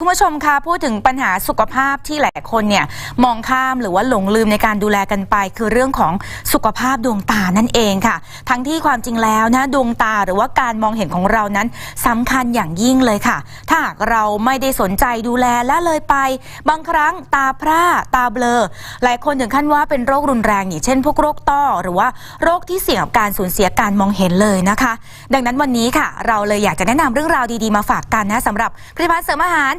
คุณผู้ชมคะพูดถึงปัญหาสุขภาพที่หลายคนเนี่ยมองข้ามหรือว่าหลงลืมในการดูแลกันไป คือเรื่องของสุขภาพดวงตานั่นเองค่ะ ทั้งที่ความจริงแล้วนะดวงตาหรือว่าการมองเห็นของเรานั้นสำคัญอย่างยิ่งเลยค่ะ ถ้าหากเราไม่ได้สนใจดูแลและเลยไป บางครั้งตาพร่าตาเบลอ หลายคนถึงขั้นว่าเป็นโรครุนแรงอย่างเช่น พวกโรคต้อ หรือว่าโรคที่เสี่ยงกับการสูญเสียการมองเห็นเลยนะคะ ดังนั้นวันนี้ค่ะ เราเลยอยากจะแนะนำเรื่องราวดีๆมาฝากกันนะสำหรับผลิตภัณฑ์เสริมอาหาร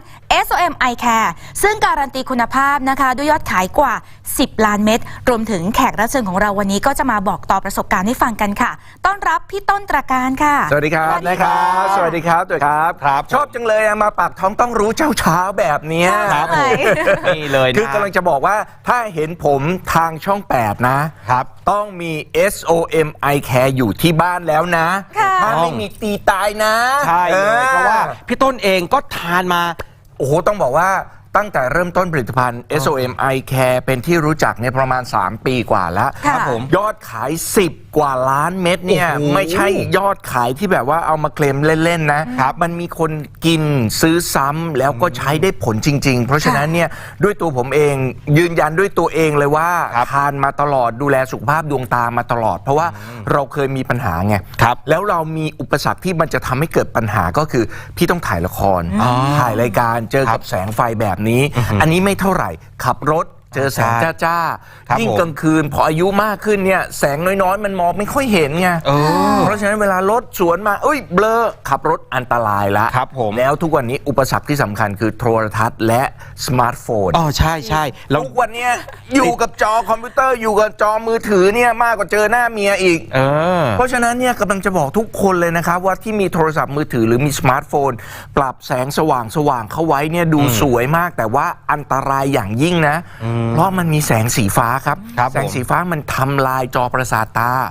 SOM Eye Care ซึ่งการันตีคุณภาพนะคะ ด้วยยอดขายกว่า 10 ล้านเม็ด รวมถึงแขกรับเชิญของเราวันนี้ก็จะมาบอกต่อประสบการณ์ให้ฟังกันค่ะ ต้อนรับพี่ต้นตราการค่ะ สวัสดีครับสวัสดีนะคค่ะรับ สวัสดีครับตัวครับครับ ชอบจังเลยอะมาปากท้องต้องรู้เช้าเช้าๆแบบเนี้ยครับผม นี่เลยนะคือกำลังจะบอกว่าถ้าเห็นผมทางช่อง 8 นะ ครับ ต้องมี SOM Eye Care อยู่ที่บ้านแล้วนะ ค่ะ ถ้าไม่มีตีตายนะใช่เลยออ เพราะว่าพี่ต้นเองก็ทานมา โอ้โหต้องบอกว่า ตั้งแต่เริ่มต้นผลิตภัณฑ์ SOM Eye Care เป็นที่รู้จักเนี่ยประมาณ 3 ปีกว่าแล้วค่ะผมยอดขาย 10 กว่าล้านเม็ดเนี่ยโอ้โหไม่ใช่ยอดขายที่แบบว่าเอามาเคลมเล่น ๆ นะมันมีคนกินซื้อซ้ำแล้วก็ใช้ได้ผลจริง ๆ เพราะฉะนั้นเนี่ยด้วยตัวผมเองยืนยันด้วยตัวเองเลยว่าครับ ทานมาตลอดดูแลสุขภาพดวงตามาตลอด เพราะว่าเราเคยมีปัญหาไง ครับ แล้วเรามีอุปสรรคที่มันจะทำให้เกิดปัญหาก็คือ พี่ต้องถ่ายละครอ๋อถ่ายรายการเจอครักับบแสงไฟแบบนี้ อันนี้ไม่เท่าไหร่ขับรถ เจอแสงใช่จ้าครับๆยิ่งผม กลางคืนพออายุมากขึ้นเนี่ยแสงน้อยๆ มันมองไม่ค่อยเห็นไงเออ เพราะฉะนั้นเวลารถสวนมาเอ้ยเบลอขับรถอันตรายละครับผม แล้วทุกวันนี้อุปสรรคที่สำคัญคือโทรทัศน์และสมาร์ทโฟน อ๋อใช่ใช่เราทุกวันเนี้ยอยู่กับจอคอมพิวเตอร์อยู่กับจอมือถือเนี่ยมากกว่าเจอหน้าเมียอีก เออ เพราะฉะนั้นเนี่ยกำลังจะบอกทุกคนเลยนะครับ ว่าที่มีโทรศัพท์มือถือหรือมีสมาร์ทโฟน ปรับแสงสว่างสว่างเข้าไว้เนี่ยดูสวยมากแต่ว่าอันตรายอย่างยิ่งนะเพราะมันมีแสงสีฟ้าครับ ครับแสงสีฟ้ามันทำลายจอประสาทตาม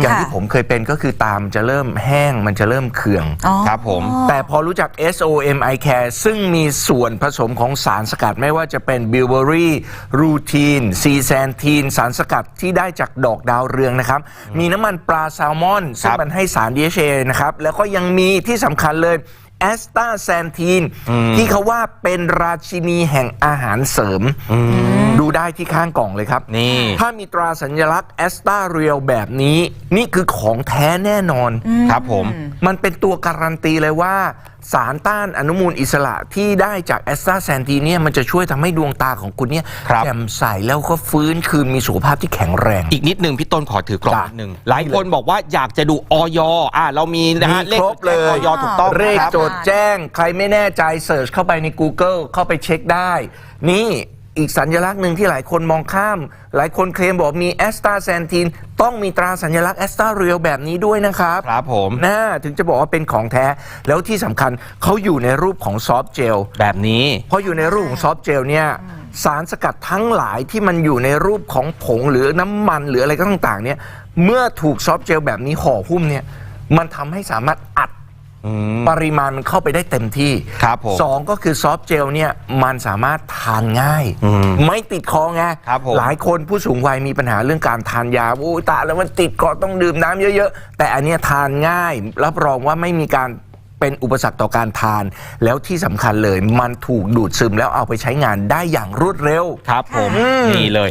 อย่างค่ะที่ผมเคยเป็นก็คือตามนจะเริ่มแห้งมันจะเริ่มเคือง อ๋อ ครับผม แต่พอรู้จัก SOM Eye Care ซึ่งมีส่วนผสมของสารสกัดไม่ว่าจะเป็นบิวเบอรี่รูทีนซีแซนทีนสารสกัดที่ได้จากดอกดาวเรืองนะครับ มีน้ำมันปลาแซลมอน ซึ่งครับมันให้สาร DHA นะครับ แล้วก็ยังมีที่สำคัญเลย แอสตาแซนทีนที่เขาว่าเป็นราชินีแห่งอาหารเสริม ดูได้ที่ข้างกล่องเลยครับ นี่ ถ้ามีตราสัญลักษณ์แอสตาเรียลแบบนี้ นี่คือของแท้แน่นอนครับผม มันเป็นตัวการันตีเลยว่า สารต้านอนุมูลอิสระที่ได้จากแอสตราแซนทีเนี่ยมันจะช่วยทำให้ดวงตาของคุณเนี่ยครับ แจ่มใสแล้วก็ฟื้นคืนมีสุขภาพที่แข็งแรง อีกนิดนึงพี่ต้นขอถือกล่องจ้ะนิดนึงหลายคนบอกว่าอยากจะดูออยอ่าเรามีนะฮะมีครบเลย ออยถูกต้องเลขครับ โจทย์แจ้ง ใครไม่แน่ใจเสิร์ชเข้าไปใน Google เข้าไปเช็คได้ นี่ อีกสัญลักษณ์หนึ่งที่หลายคนมองข้าม หลายคนเคลมบอกมีแอสตาแซนทีนต้องมีตราสัญลักษณ์แอสตาเรียลแบบนี้ด้วยนะครับครับผมนะถึงจะบอกว่าเป็นของแท้ แล้วที่สำคัญเขาอยู่ในรูปของซอฟต์เจลแบบนี้พออยู่ในรูปของซอฟต์เจลเนี่ยสารสกัดทั้งหลายที่มันอยู่ในรูปของผงหรือน้ำมันหรืออะไรก็ต่างๆเนี่ยเมื่อถูกซอฟต์เจลแบบนี้ห่อหุ้มเนี่ยมันทำให้สามารถอัดอืม ปริมาณมันเข้าไปได้เต็มที่ครับผมสองก็คือซอฟต์เจลเนี่ยมันสามารถทานง่าย อืมไม่ติดคอไงครับผมหลายคนผู้สูงวัยมีปัญหาเรื่องการทานยาโอ้ยตายแล้วมันติดคอต้องดื่มน้ำเยอะๆ แต่อันเนี้ยทานง่าย รับรองว่าไม่มีการเป็นอุปสรรคต่อการทาน แล้วที่สำคัญเลยมันถูกดูดซึมแล้วเอาไปใช้งานได้อย่างรวดเร็ว ครับผมอืมนี่เลย